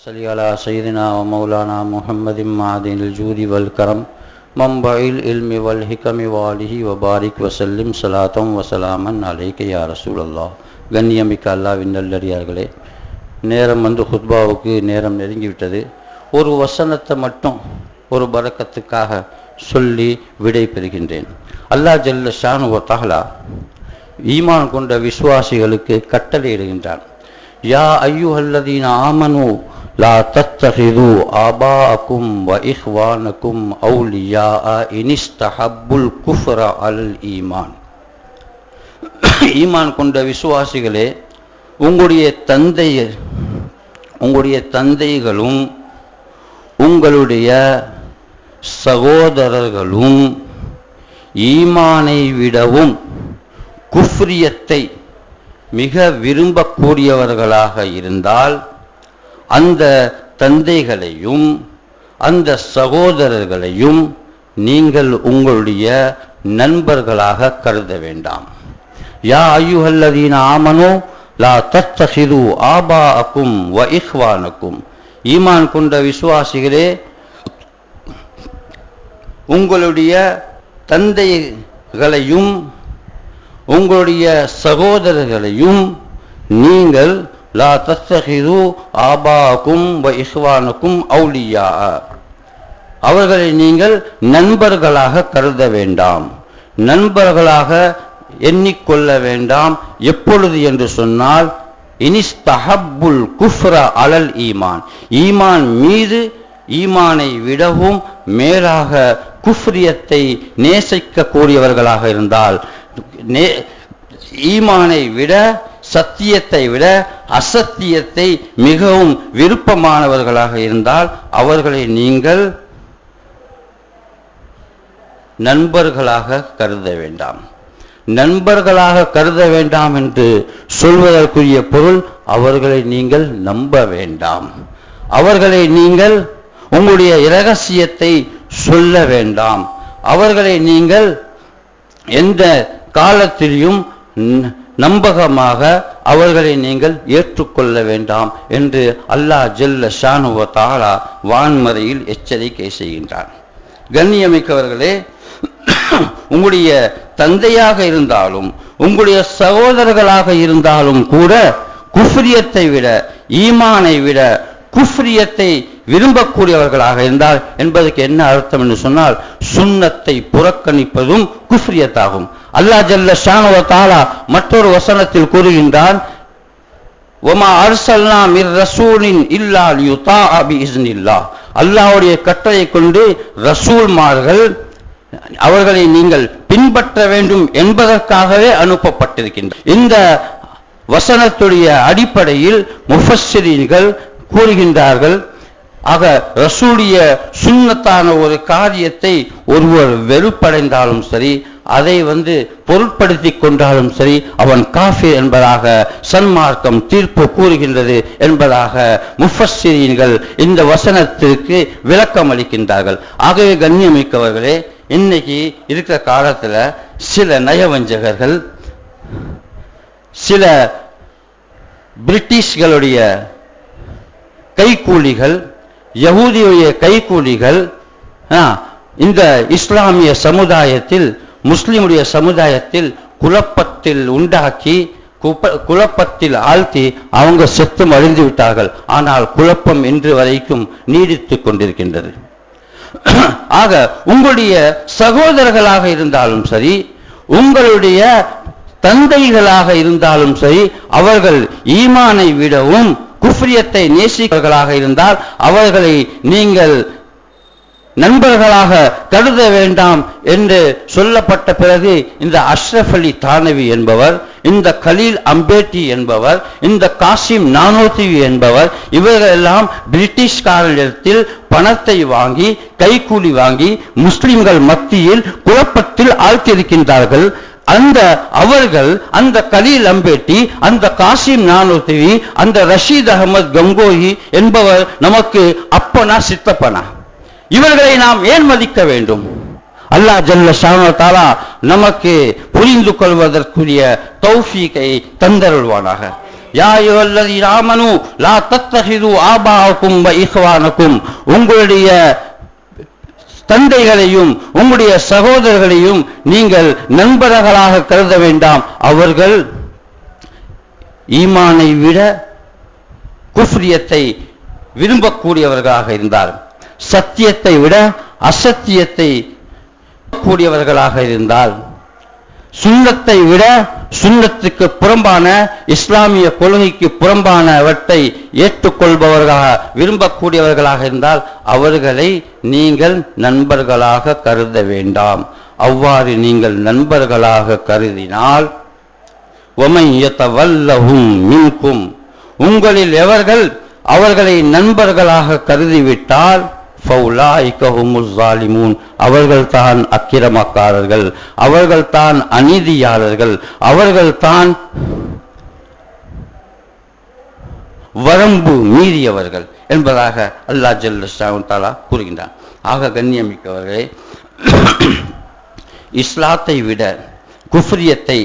صل على سيدنا ومولانا محمد معدن الجود والكرم منبع العلم والحكم واله وبارك وسلم صلاة وسلاما عليك يا رسول الله கண்ணியமிக்க அல்லாவின் நல்லடியார்களே நேரம் வந்து ஹுத்பாவுக்கு நேரம் நெருங்கிவிட்டது ஒரு வசனத்தை மட்டும் ஒரு பரக்கத்துக்காக சொல்லி விடை பெறுகின்றேன் அல்லாஹ் ஜல்ல ஷானு தஹலா ஈமான் கொண்ட விசுவாசிகளுக்கு கட்டளையிடுகின்றான் யா ஐயுஹல்லதீன ஆமனு லா تتخذوا آباءكم வ أولياء إن استحبوا الكفر அல் ஈமான் ஈமான் கொண்ட விசுவாசிகளே உங்களுடைய தந்தை உங்களுடைய தந்தைகளும் உங்களுடைய சகோதரர்களும் ஈமானை விடவும் குஃப்ரியத்தை மிக விரும்பக்கூடியவர்களாக இருந்தால் அந்த தந்தைகளையும் அந்த சகோதரர்களையும் நீங்கள் உங்களுடைய நண்பர்களாக கருத வேண்டாம். யா ஐயுஹல்லதீன ஆமனோ லா தத்தஹிது ஆபாஅக்கும் வ இஹ்வானுக்கும். ஈமான் கொண்ட விசுவாசிகளே உங்களுடைய தந்தைகளையும் உங்களுடைய சகோதரர்களையும் நீங்கள் லா தத்தஹிது ஆபாக்கும் வ இஸ்வானுக்கும் அவுலியா. அவர்களை நீங்கள் நண்பர்களாக கருத வேண்டாம். நண்பர்களாக எண்ணிக்கொள்ள வேண்டாம். எப்பொழுது என்று சொன்னால் இனிஸ்தஹப்புல் குஃப்ரா அலல் ஈமான். ஈமான் மீது ஈமானை விடவும் மேலாக குஃப்ரியத்தை நேசிக்கக்கூடியவர்களாக இருந்தால் நே ஈமானை விட சத்தியத்தை விட அசத்தியத்தை மிகவும் விருப்பமானவர்களாக இருந்தால் அவர்களை நீங்கள் நண்பர்களாக கருத வேண்டாம். நண்பர்களாக கருத வேண்டாம் என்று சொல்வதற்குரிய பொருள் அவர்களை நீங்கள் நம்ப வேண்டாம். அவர்களை நீங்கள் உங்களுடைய இரகசியத்தை சொல்ல வேண்டாம். அவர்களை நீங்கள் எந்த காலத்திலையும் நம்பகமாக அவர்களை நீங்கள் ஏற்றுக்கொள்ள வேண்டாம் என்று அல்லாஹ் ஜெல்ல ஷானுவ தாலா வான்மறையில் எச்சரிக்கை செய்கின்றான். கண்ணியமிக்கவர்களே உங்களுடைய தந்தையாக இருந்தாலும் உங்களுடைய சகோதரர்களாக இருந்தாலும் கூட குஃப்ரியத்தை விட ஈமானை விட குஃப்ரியத்தை விரும்பக்கூடியவர்களாக இருந்தால் என்பதற்கு என்ன அர்த்தம் என்று சொன்னால் சுண்ணத்தை புறக்கணிப்பதும் குஃப்ரியத்தாகும். அல்லாஹ் ஜல்ல ஷானுவ தாலா மற்றொரு வசனத்தில் கூறுகின்றான் ஒமா அர்சல்னா மிர் ரசூலின் இல்லா யுதா அபி இஸ்னில்லா அல்லாஹ்வுடைய கட்டளை கொண்டு ரசூல்மார்கள் அவர்களை நீங்கள் பின்பற்ற வேண்டும் என்பதற்காகவே அனுப்பப்பட்டிருக்கின்ற இந்த வசனத்துடைய அடிப்படையில் முஃபஸ்ஸிரீன்கள் கூறுகின்றார்கள் ஆக ரசூடைய சுண்ணத்தான ஒரு காரியத்தை ஒருவர் வெறுப்படைந்தாலும் சரி அதை வந்து பொருட்படுத்தி கொண்டாலும் சரி அவன் காஃபி என்பதாக சன்மார்க்கம் தீர்ப்பு கூறுகின்றது என்பதாக முஃபஸ்ஸிரீன்கள் இந்த வசனத்திற்கு விளக்கம் அளிக்கின்றார்கள். ஆகவே கண்ணியமிக்கவர்களே இன்னைக்கு இருக்கிற காலத்தில் சில நயவஞ்சகர்கள் சில பிரிட்டிஷ்களுடைய கைக்கூலிகள் யகூதியுடைய கைக்கூலிகள் இந்த இஸ்லாமிய சமுதாயத்தில் முஸ்லிமுடைய சமுதாயத்தில் குழப்பத்தில் உண்டாக்கி குழப்பத்தில் ஆழ்த்தி அவங்க செத்தும் அழிந்து விட்டார்கள். ஆனால் குழப்பம் இன்று வரைக்கும் நீடித்து கொண்டிருக்கின்றது. ஆக உங்களுடைய சகோதரர்களாக இருந்தாலும் சரி உங்களுடைய தந்தைகளாக இருந்தாலும் சரி அவர்கள் ஈமானை விடவும் குஃப்ரியத்தை நேசிப்பவர்களாக இருந்தால் அவர்களை நீங்கள் நண்பர்களாக கருத வேண்டாம் என்று சொல்லப்பட்ட பிறகு இந்த அஷ்ரஃப் அலி தானவி என்பவர் இந்த கலீல் அம்பேட்டி என்பவர் இந்த காசிம் நானோத்திவி என்பவர் இவர்கள் எல்லாம் பணத்தை வாங்கி கைக்கூலி வாங்கி முஸ்லிம்கள் மத்தியில் குழப்பத்தில் ஆழ்த்தியிருக்கின்றார்கள். அந்த அவர்கள் அந்த கலீல் அம்பேட்டி அந்த காசிம் நானோத்திவி அந்த ரஷீத் அகமது கங்கோஹி என்பவர் நமக்கு அப்பனா சித்தப்பனா? இவர்களை நாம் ஏன் மதிக்க வேண்டும்? அல்லாஹ் ஜல்ல சாமத்தாலா நமக்கு புரிந்து கொள்வதற்குரிய தௌஃபீக்கை தந்தருள்வானாக. லா உங்களுடைய தந்தைகளையும் உங்களுடைய சகோதரர்களையும் நீங்கள் நண்பர்களாக கருத வேண்டாம். அவர்கள் ஈமானை விட குஃப்ரியத்தை விரும்பக்கூடியவர்களாக இருந்தார்கள். சத்தியத்தை விட அசத்தியத்தை கூடியவர்களாக இருந்தால் சுண்ணத்தை விட சுண்ணத்துக்கு புறம்பான இஸ்லாமிய கொள்கைக்கு புறம்பானவற்றை ஏற்றுக்கொள்பவர்களாக விரும்பக்கூடியவர்களாக இருந்தால் அவர்களை நீங்கள் நண்பர்களாக கருத வேண்டாம். அவ்வாறு நீங்கள் நண்பர்களாக கருதினால் ஒமை மின்கும். உங்களில் எவர்கள் அவர்களை நண்பர்களாக கருதிவிட்டால் அவர்கள் தான் அக்கிரமக்காரர்கள். அவர்கள்தான் அக்கிரமக்காரர்கள் அவர்கள்தான் அநீதியாளர்கள் அவர்கள்தான் வரம்பு மீறியவர்கள் என்பதாக அல்லாஹ் ஜல்ல தாலா கூறுகின்றான். ஆக கண்ணியமிக்கவர்களே இஸ்லாத்தை விட குஃப்ரியத்தை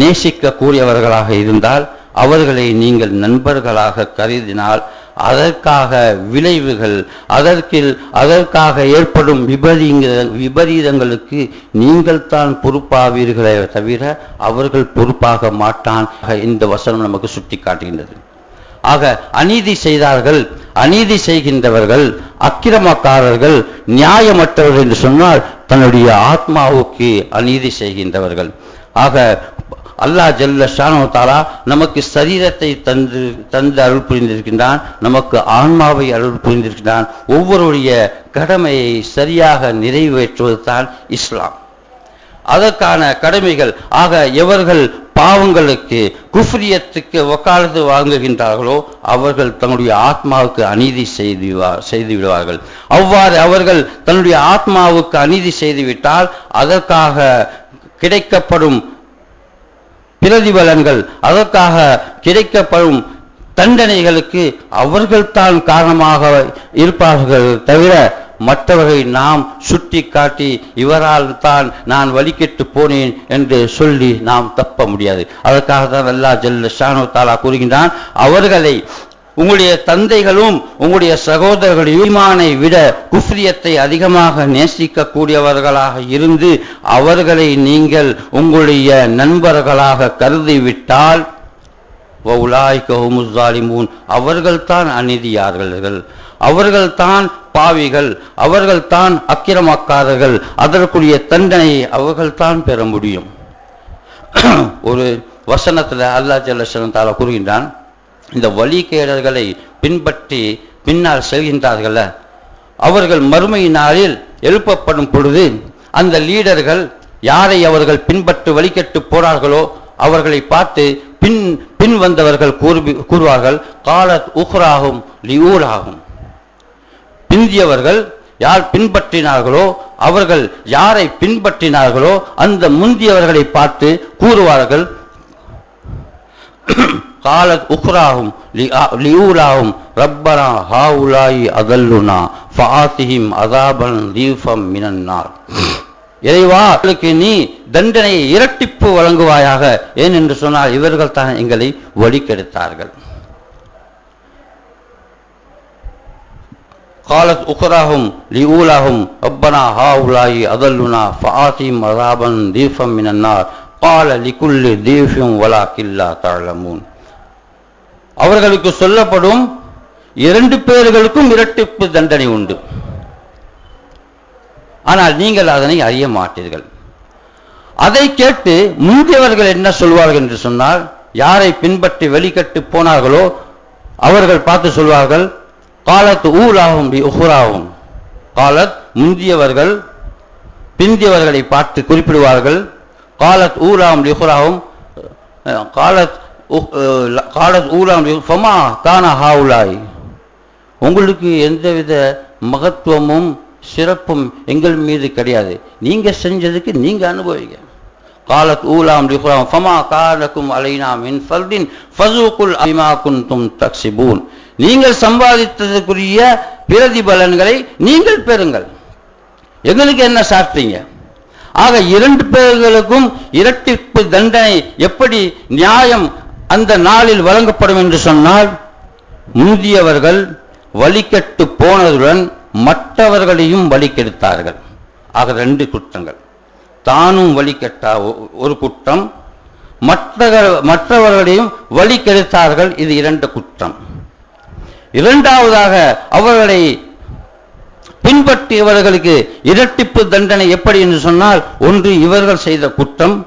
நேசிக்கக்கூடியவர்களாக இருந்தால் அவர்களை நீங்கள் நண்பர்களாக கருதினால் அதற்காக விளைவுகள் அதற்கு அதற்காக ஏற்படும் விபரீங்க விபரீதங்களுக்கு நீங்கள் தான் பொறுப்பாவீர்களே தவிர அவர்கள் பொறுப்பாக மாட்டான் இந்த வசனம் நமக்கு சுட்டி காட்டுகின்றது ஆக அநீதி செய்தார்கள் அநீதி செய்கின்றவர்கள் அக்கிரமக்காரர்கள் நியாயமற்றவர்கள் என்று சொன்னால் தன்னுடைய ஆத்மாவுக்கு அநீதி செய்கின்றவர்கள். ஆக அல்லாஹ் ஜல்ல ஷானோ தாலா நமக்கு சரீரத்தை தந்து தந்து அருள் புரிந்திருக்கின்றான் நமக்கு ஆன்மாவை அருள் புரிந்திருக்கின்றான். ஒவ்வொருடைய கடமையை சரியாக நிறைவேற்றுவது தான் இஸ்லாம். அதற்கான கடமைகள் ஆக எவர்கள் பாவங்களுக்கு குஃப்ரியத்துக்கு ஒக்காலத்து வாங்குகின்றார்களோ அவர்கள் தன்னுடைய ஆத்மாவுக்கு அநீதி செய்து செய்து விடுவார்கள். அவ்வாறு அவர்கள் தன்னுடைய ஆத்மாவுக்கு அநீதி செய்துவிட்டால் அதற்காக கிடைக்கப்படும் பிரதிபலன்கள். அதற்காக கிடைக்கப்படும் தண்டனைகளுக்கு அவர்கள்தான் காரணமாக இருப்பார்கள் தவிர மற்றவர்களை நாம் சுட்டி காட்டி இவரால் தான் நான் வழிகெட்டு போனேன் என்று சொல்லி நாம் தப்ப முடியாது. அதற்காக தான் அல்லா ஜல்ல ஷானு தாலா கூறுகின்றான் அவர்களை உங்களுடைய தந்தைகளும் உங்களுடைய சகோதரர்கள் ஈமானை விட குஃப்ரியத்தை அதிகமாக நேசிக்கக்கூடியவர்களாக இருந்து அவர்களை நீங்கள் உங்களுடைய நண்பர்களாக கருதிவிட்டால் வவுலாய்கஹுமுஸ்ஸாலிமூன் அவர்கள்தான் அநீதியார்கள் அவர்கள்தான் பாவிகள் அவர்கள்தான் அக்கிரமக்காரர்கள். அதற்குரிய தண்டனையை அவர்கள்தான் பெற முடியும். ஒரு வசனத்தில் அல்லா ஜல்லன் கூறுகின்றான் இந்த வழிகேடர்களை பின்பற்றி பின்னால் செல்கின்றார்கள. அவர்கள் மறுமை நாளில் எழுப்பப்படும் பொழுது அந்த லீடர்கள் யாரை அவர்கள் பின்பற்று வழிகட்டு போறார்களோ அவர்களை பார்த்து பின் பின் வந்தவர்கள் கூறு கூறுவார்கள் காலத் உஹ்ராகும் லியூராகும் பிந்தியவர்கள் யார் பின்பற்றினார்களோ அவர்கள் யாரை பின்பற்றினார்களோ அந்த முந்தியவர்களை பார்த்து கூறுவார்கள். காலத் உக்ராகும் லியூலாகும் ரப்பனா ஹாவுலாயி அதல்லுனா ஃபாசிஹிம் அதாபன் தீஃபம் மினன்னார். இறைவா அவர்களுக்கு நீ தண்டனையை இரட்டிப்பு வழங்குவாயாக. ஏன் என்று சொன்னால் இவர்கள் தான் எங்களை வழிகெடுத்தார்கள் காலத் உக்ராகும் லியூலாகும் ரப்பனா ஹாவுலாயி அதல்லுனா ஃபாசிஹிம் அதாபன் தீஃபம் மினன்னார். பால லிக்குல்லு தீஃபியும் வலா கில்லா தழமூன் அவர்களுக்கு சொல்லப்படும் இரண்டு பேர்களுக்கும் இரட்டிப்பு தண்டனை உண்டு. ஆனால் நீங்கள் அதனை அறிய மாட்டீர்கள். அதை கேட்டு முந்தியவர்கள் என்ன சொல்வார்கள் என்று சொன்னால் யாரை பின்பற்றி வெளிக்கட்டு போனார்களோ அவர்கள் பார்த்து சொல்வார்கள் காலத்து ஊலாகும் உஹுராகும் காலத் முந்தியவர்கள் பிந்தியவர்களை பார்த்து குறிப்பிடுவார்கள் காலத் ஊராகும் லிஹுராவும் காலத் காலத் ஊலாம் ஃபமா கான ஹாவுலாய். உங்களுக்கு எந்தவித மகத்துவமும் சிறப்பும் எங்கள் மீது கிடையாது. நீங்கள் செஞ்சதுக்கு நீங்கள் அனுபவிங்க. காலத் ஊலாம் லிஹுராம் ஃபமா காலக்கும் அலைனா மின் ஃபல்தின் ஃபசூக்குல் அலிமா குன்தும் தக்சிபூன். நீங்கள் சம்பாதித்ததுக்குரிய பிரதிபலன்களை நீங்கள் பெறுங்கள். எங்களுக்கு என்ன சாப்பிட்டீங்க ஆக இரண்டு பேர்களுக்கும் இரட்டிப்பு தண்டனை எப்படி நியாயம் அந்த நாளில் வழங்கப்படும் என்று சொன்னால் முந்தியவர்கள் வழிகட்டு போனதுடன் மற்றவர்களையும் வழிகெடுத்தார்கள். ஆக ரெண்டு குற்றங்கள். தானும் வழிகட்டா ஒ- ஒரு குற்றம் மற்ற மற்றவர்களையும் வழிகெடுத்தார்கள். இது இரண்டு குற்றம். இரண்டாவதாக அவர்களை பின்பற்றியவர்களுக்கு இரட்டிப்பு தண்டனை எப்படி என்று சொன்னால் ஒன்று இவர்கள் செய்த குற்றம்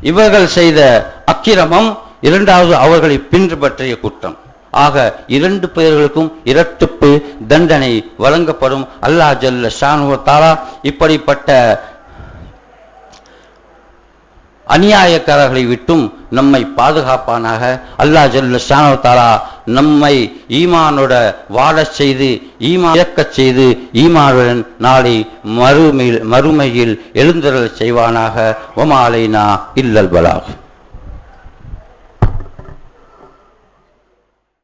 இவர்கள் செய்த அக்கிரமம் இரண்டாவது அவர்களை பின்பற்றிய குற்றம். ஆக இரண்டு பேர்களுக்கும் இரட்டுப்பு தண்டனை வழங்கப்படும். அல்லாஹ் ஜல்ல ஷானு தாலா இப்படிப்பட்ட அநியாயக்காரர்களை விட்டும் நம்மை பாதுகாப்பானாக. அல்லாஹ் ஜல்ல ஷானு தாலா நம்மை ஈமானோட வாழச் செய்து ஈமா இயக்கச் செய்து ஈமானுடன் நாளை மறுமையில் மறுமையில் எழுந்தருள் செய்வானாக. ஒமாலைனா இல்லல்பலாகும்